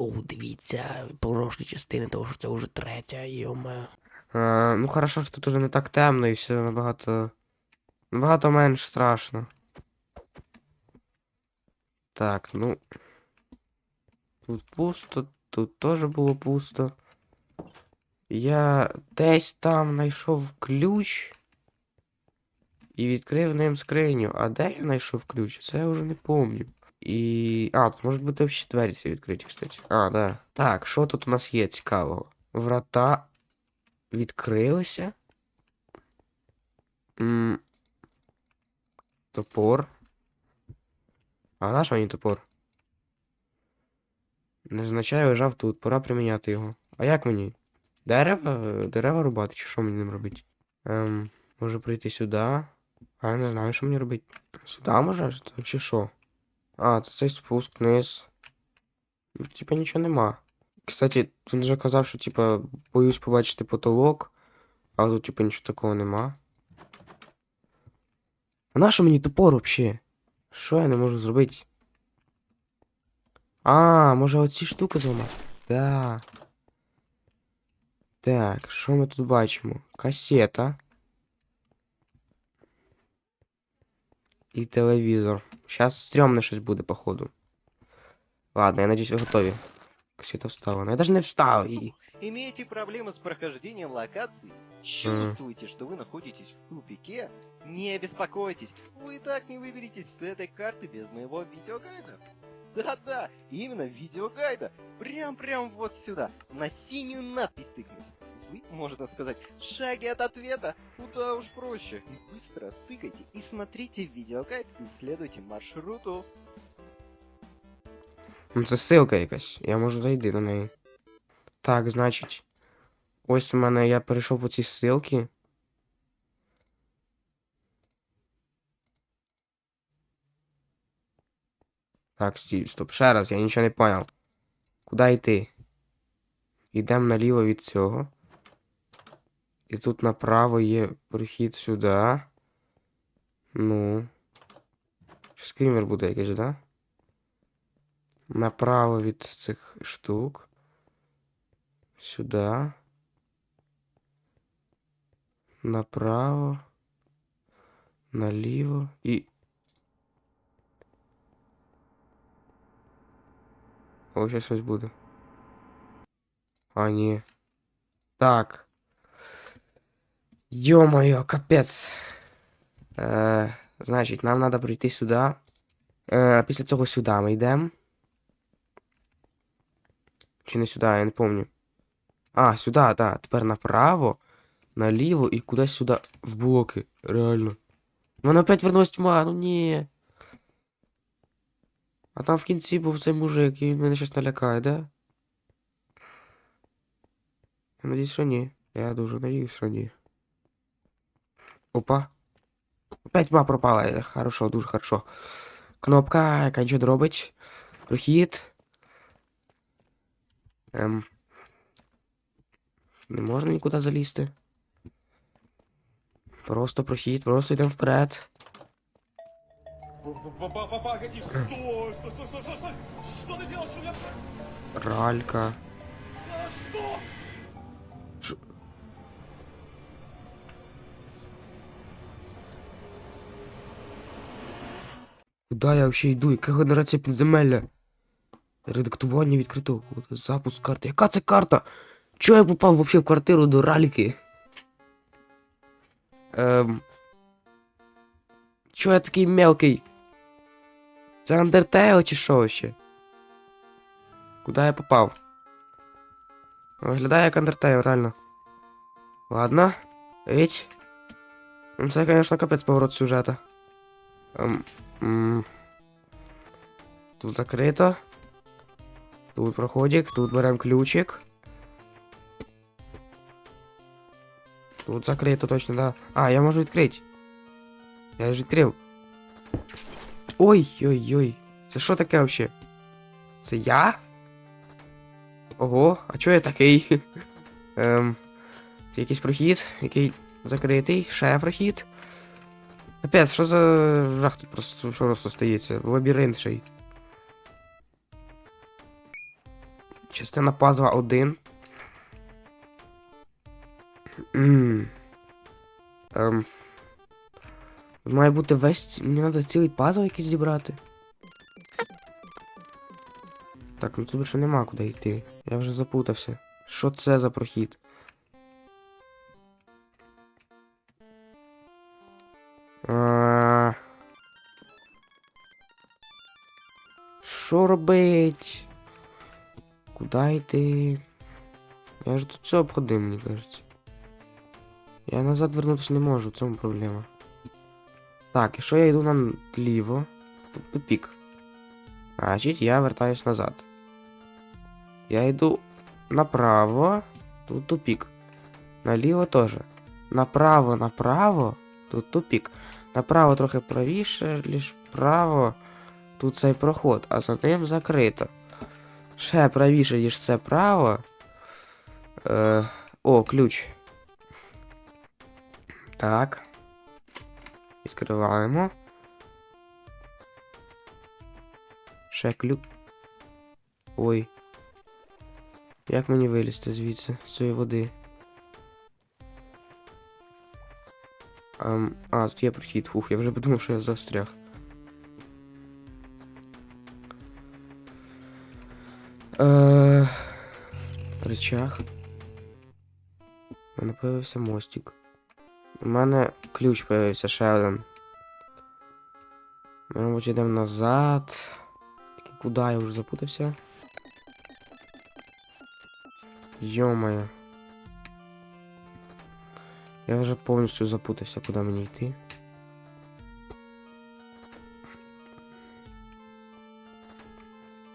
О, дивіться, порожні частини, тому що це вже третя, йоме. А, ну хорошо, що тут уже не так темно і все набагато. Набагато менш страшно. Так, ну. Тут пусто, тут теж було пусто. Я десь там знайшов ключ. І відкрив ним скриню. А де я знайшов ключ? Це я вже не пам'ятаю. І. А, тут можуть бути ще двері ці відкриті, кстати. А, да. Так, що тут у нас є цікавого? Врата відкрилися. М, Топор. А на що мені топор? Незначай лежав тут, пора приміняти його. А як мені? Дерева? Дерева рубати, чи що мені ним робити? Ем, може прийти сюди. А я не знаю, що мені робити. Сюди може? Це взагалі що? А, це цей спуск вниз. Ну, Типа нічого нема. Кстати, він же казав, що типа боюсь побачити потолок, а тут типа нічого такого нема. А на що мені топор вообще? Що я не можу зробити? А, може оці штуки зламати? Да. Так, що ми тут бачимо? Касета. І телевізор. Зараз стрьомне щось буде, походу. Ладно, я надіюсь, ви готові. Касета встала. Ну я даже не встав її. Имеете проблемы с прохождением локаций? Чувствуете, что вы находитесь в тупике? Не беспокойтесь, вы и так не выберетесь с этой карты без моего видеогайда. Да-да, именно видеогайда. Прям-прям вот сюда, на синюю надпись тыкнуть. Вы, можно сказать, в шаге от ответа. Куда уж проще. Быстро тыкайте и смотрите видеогайд и следуйте маршруту. Ну, це ссылка якась. Я можу зайти до неї. Так, значить. Ось у мене я перейшов по цій ссылці. Так, стій, стоп. Ще раз, я нічого не поняв. Куди йти? Йдемо наліво від цього. І тут направо є прохід сюди. Ну. Скрімер буде якийсь, да? Направо від цих штук. Сюди. Направо. Наліво і. О, ще щось буде. А, ні. Так. Ё-моё, капець. Е, значить, нам треба прийти сюди. Е, після цього сюди ми йдемо. Чи не сюди, я не помню. А, сюди, так. Да. Тепер направо, наліво і кудись сюди в блоки. Реально. Воно опять вернулась тьма, ну ні. А там в кінці був цей мужик, і він мене щось налякає, да? Я надіюсь, що ні. Я дуже надіюсь, що ні. Опа. Опять тьма пропала. Хорошо, дуже хорошо. Кнопка, яка нічого робить. Прохід. Ем. Не можна нікуди залізти. Просто прохід, просто йдемо вперед. Стой! Что ты делаешь, Ралька. Что? Куди я вообще йду? Яка генерація підземелля? Редактування відкритого коду. Запуск карти. Яка це карта? Чого я попав вообще в квартиру до ральки? Ем... Чого я такий мелкий? Це Undertale чи що ще? Куди я попав? Виглядає як Undertale, реально. Ладно. Ить. Ну, Це, конечно, капець поворот сюжета. Ем... м. Тут закрито. Тут проходик, тут беремо ключик. Тут закрито точно, да. А, я можу відкрити. Я ж відкрив. Ой-ой-ой. Це що таке вообще? Це я? Ого, а чого я такий? Ем. Якийсь прохід, який закритий, ще прохід. Капець, що за жах тут просто що просто стається? Лабіринт ще й. Частина пазла 1. М. Ем. Має бути весь. Мені треба цілий пазл якийсь зібрати. Так, ну тут більше нема куди йти. Я вже запутався. Що це за прохід? Що робить? Куди йти? Я ж тут все обходив, мені кажеться. Я назад вернутися не можу, в цьому проблема. Так, якщо я йду наліво, тут тупік. Значить, я вертаюсь назад. Я йду направо, тут тупік. Наліво теж. Направо, направо, тут тупік. Направо трохи правіше, лиш право. Тут цей проход, а за ним закрито. Ще правіше, ніж це право. Е, о, ключ. Так. Відкриваємо. Ще ключ. Ой. Як мені вилізти звідси, з цієї води? Ем, а, тут є прохід. Фух, я вже подумав, що я застряг. Е, речах. У мене появився мостик. У мене ключ появився ще один. Ми, мабуть, йдемо назад. Тільки Куди я вже запутався? Йомаю. Я вже повністю запутався, куди мені йти.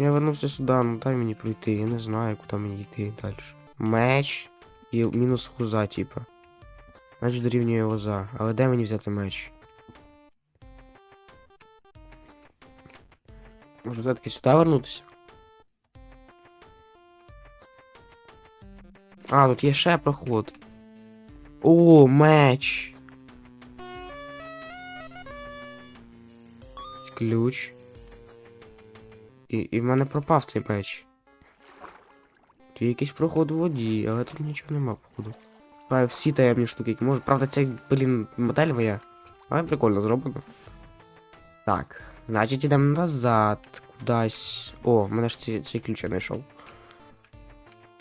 Я вернувся сюди, ну дай мені пройти, я не знаю, куди мені йти далі. Меч і мінус хуза, типа. Меч дорівнює лоза. Але де мені взяти меч? Може все-таки сюди вернутися? А, тут є ще проход. О, меч. Ключ. І, і в мене пропав цей меч. Тут є якийсь проход в воді, але тут нічого нема, походу. Шукаю всі таємні штуки, які можу. Правда, це, блін, модель моя. Але прикольно зроблено. Так, значить ідемо назад. Кудись. О, мене ж цей, ключ я знайшов.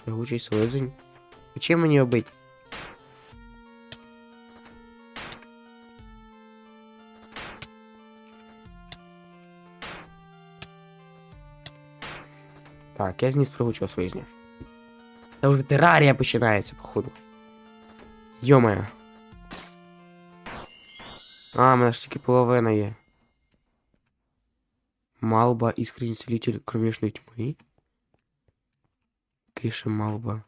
Пригучий слизень. Чим мені обить? Так, я зніс пригучого слизня. Це вже терарія починається, походу. Йомаю. А, в мене ж тільки половина є. Малба іскренний целитель кромешной тьмы. Кише Малба.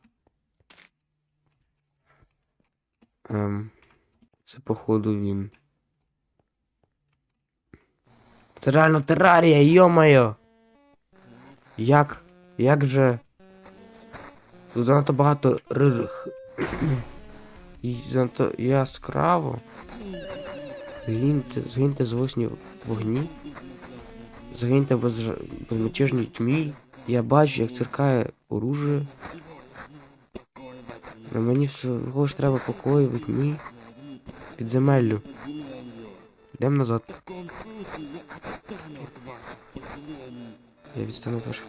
Ем, це походу він. Це реально терарія, йо-моє! Як? Як же? Тут занадто багато ририх. І занадто яскраво. Згиньте, згиньте злосні вогні. Згиньте без, безмятежній тьмі. Я бачу, як циркає оружие. На мені всього ж треба покою в тьмі. Підземеллю. Йдемо назад. Я відстану трошки.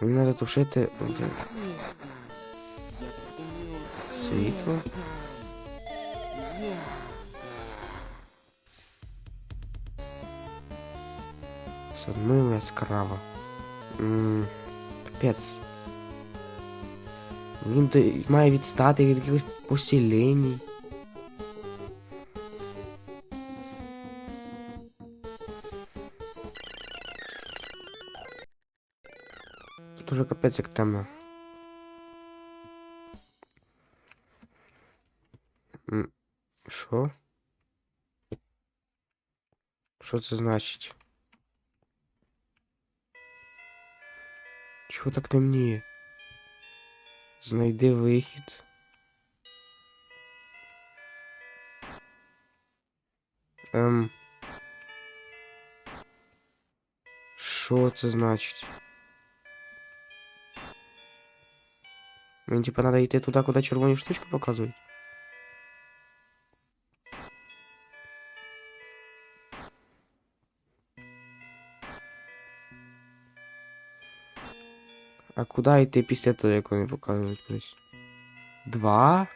Мені треба тушити в- світло. Все одно яскраво. М, Капець. Він то- має відстати від якихось поселень. капець як темно. М, Що? Що це значить? Чого так темніє? Знайди вихід. Ем. Що це значить? Мені типа треба йти туди, куди червоні штучки показують. А куди йти після того, як вони показують? Два.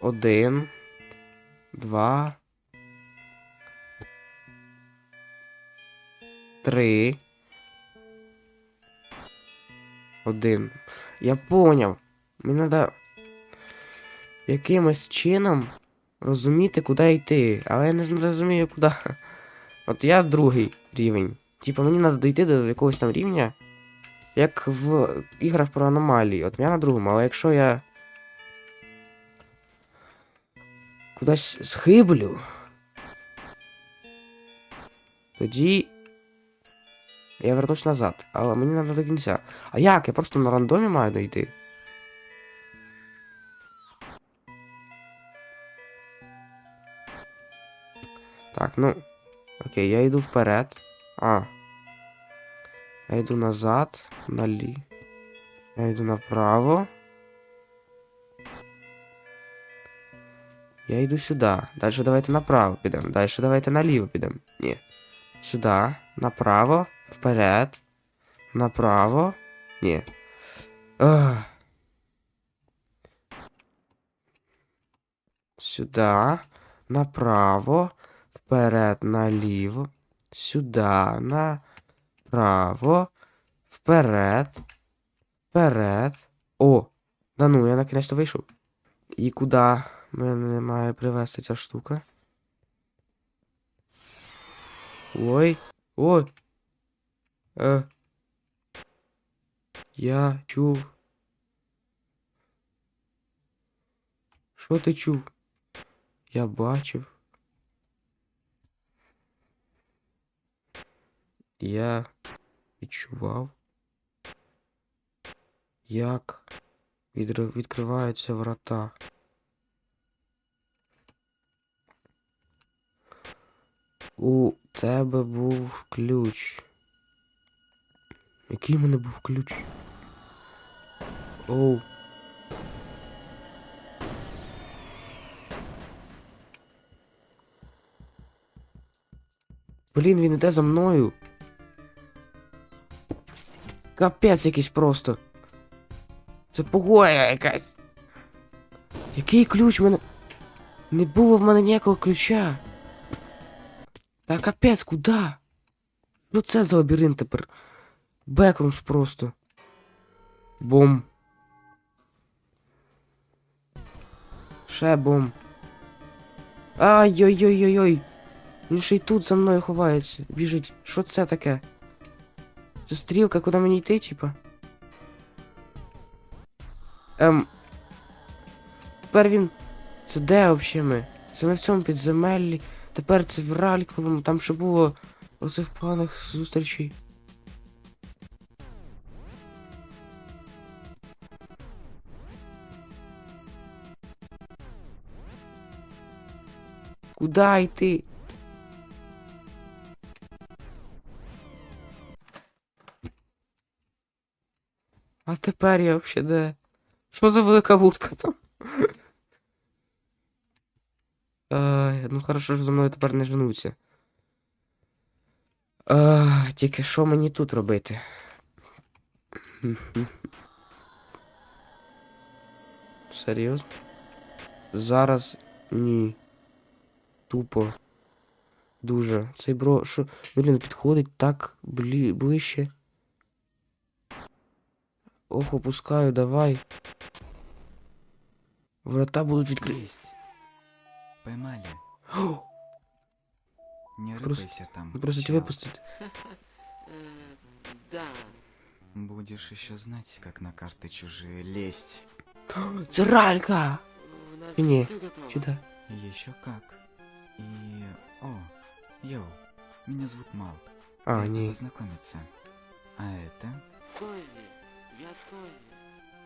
Один. Два. Три. Один. Я поняв. Мені треба якимось чином розуміти, куди йти. Але я не розумію, куди. От я другий рівень. Типа мені треба дійти до якогось там рівня, як в іграх про аномалії. От я на другому, але якщо я кудись схиблю, тоді я вернусь назад. Але мені треба до кінця. А як? Я просто на рандомі маю дойти. Так, ну. Окей, я йду вперед. А. Я йду назад. Налі. Я йду направо. Я йду сюди. Далі давайте направо підемо. Далі давайте наліво підемо. Ні. Сюди. Направо. Вперед. Направо. Ні. Ах. Сюди. Направо. Вперед, наліво. Сюди. Направо. Вперед. Вперед. О! Да ну, я наконец-то вийшов. І куди мене має привести ця штука? Ой. Ой. Е. Я чув. Що ти чув? Я бачив. Я відчував, як відкриваються врата. У тебе був ключ. Який в мене був ключ? Оу. Блін, він іде за мною. Капець якийсь просто. Це погоя якась. Який ключ в мене. Не було в мене ніякого ключа. Та капець, куди? Ну це за лабіринт тепер. Бекрумс просто. Бом. Ще бом. Ай-ой-ой-ой-ой. Він ще й тут за мною ховається. Біжить. Що це таке? Це стрілка, куди мені йти, типа? Ем. Тепер він. Це де взагалі ми? Це ми в цьому підземеллі. Тепер це в Ральковому, там ще було оцих поганих зустрічей. Куда йти? А тепер я взагалі де? Що за велика вудка там? Ай, ну хорошо, що за мною тепер не женуться. А, тільки що мені тут робити? Серйозно? Зараз ні. Тупо. Дуже. Цей бро, що. Блін, підходить так блі... ближче. Ох, опускаю, давай. Врата будуть відкриті. Есть. Поймали. О, Не Просто- рыпайся там. Просить чел. випустити. Да. Будешь еще знать, как на карты чужие лезть. Це Ралька! У нас Чи ні? всё готово. Чи да? Еще как. И... О, йоу. Меня зовут Малк. А, Приятно ні. Познакомиться. А это... Тойли, я Тойли.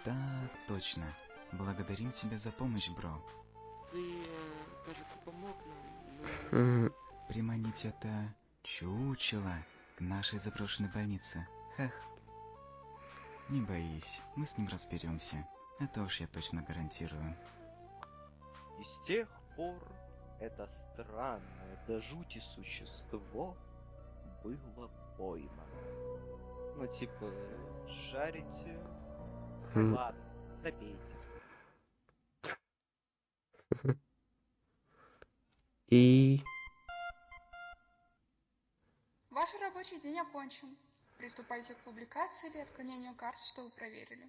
Так, точно. Благодарим тебя за помощь, бро. Ты, э, кажется, помог нам. но Приманить это Чучело к нашей заброшенной больнице. Хах. Не боись, мы с ним разберемся. Это уж я точно гарантирую. И с тех пор это странное до жути существо было поймано. Ну, типа, шарите... Хм. Ладно, забейте. І. Ваш рабочий день окончен. Приступайте к публикации или отклонению карт, что вы проверили.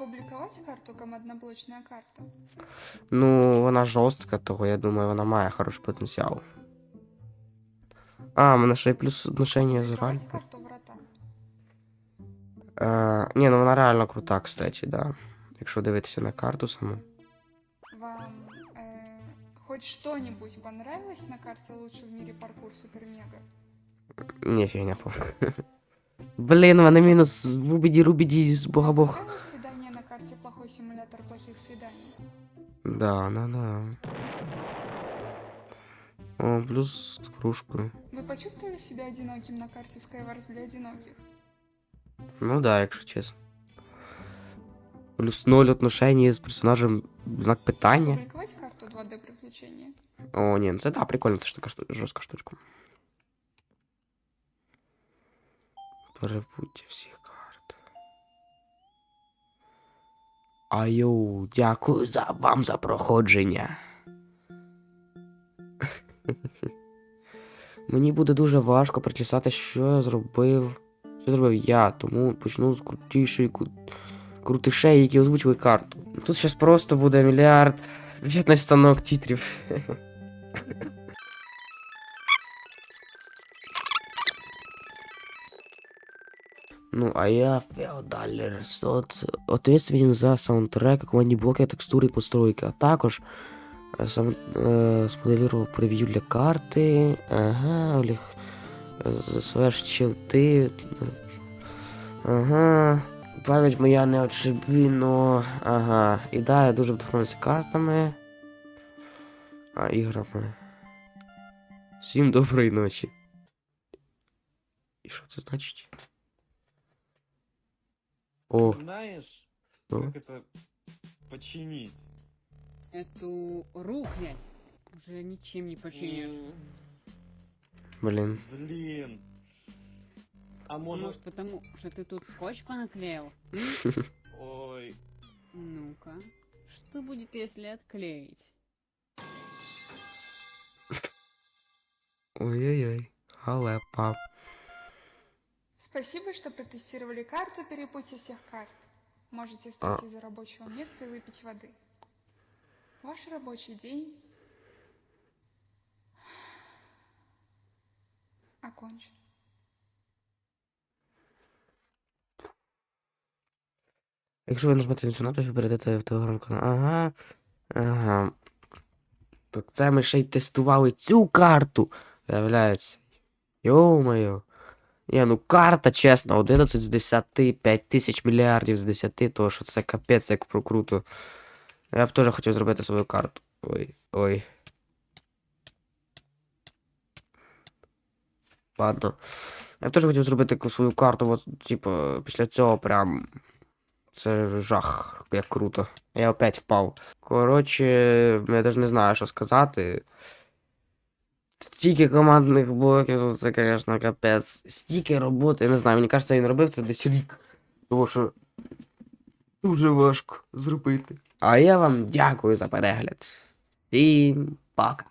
Опубликовать карту кому одноблочная карта. Ну, вона жорстка, того я думаю, вона має хороший потенціал. А, в мене ще й плюс отношення з Ральфом. карту врата. Е, ні, ну вона реально крута, кстати, да. Якщо дивитися на карту саму. Вам э, хоть что-нибудь понравилось на карте лучше в мире паркур Супер Мега? Ні, фігня по. Блін, в мене мінус бубіді рубіді з бога бог. Симулятор плохих свиданий? Да, да, да. О, плюс з кружкою. Вы почувствовали себя одиноким на карте Skywars для одиноких? Ну да, якщо чесно. Плюс ноль отношення з персонажем знак питання. Опубликовать карту 2D приключения? О, ні, ну це да, прикольно, це ж така шту- жорстка штучка. Перебуття всіх карт. Аю, дякую за вам за проходження. Мені буде дуже важко причесати, що я зробив. Що зробив я, тому почну з крутішої кру- крутишей, які озвучили карту. Тут щось просто буде мільярд. В'єтнамський станок тітрів. Ну, а я Феодаль Ресот, ответственен за саундтрек, командні блоки, текстури і постройки, а також е, сам, е, смоделював прев'ю для карти, ага, Олег, своє щити, ага, пам'ять моя не очебіно, ага, і да, я дуже вдохновився картами, а іграми. Всім доброї ночі. І що це значить? О, Знаешь, Ну? как это починить? Эту рухлядь уже ничем не починишь. М, блін. Блин. А Может, может... потому что ты тут скотч понаклеил? Ой, Ну-ка, что будет, если отклеить? Ой-ой-ой. Халепа. Спасибо, что протестировали карту перепутья всех карт. Можете встать А. из-за рабочего места и выпить воды. Ваш рабочий день окончен. Якщо ви нажмете на цю надпись, ви перейдете в телеграм-канал. Ага. Ага. Так це ми ще й тестували цю карту. Виявляється. Йо-моє. Ні, ну карта, чесно, 11 з 10, 5 тисяч мільярдів з 10, то що це капець як прокруто. Я б теж хотів зробити свою карту. Ой, ой. Ладно. Я б теж хотів зробити свою карту, от, типу, після цього прям. Це жах, як круто. Я опять впав. Коротше, я навіть не знаю, що сказати. Стільки командних блоків, це, звісно, капець. Стільки роботи, я не знаю, мені кажеться, він робив це десь рік. Тому що дуже важко зробити. А я вам дякую за перегляд. Всім пока.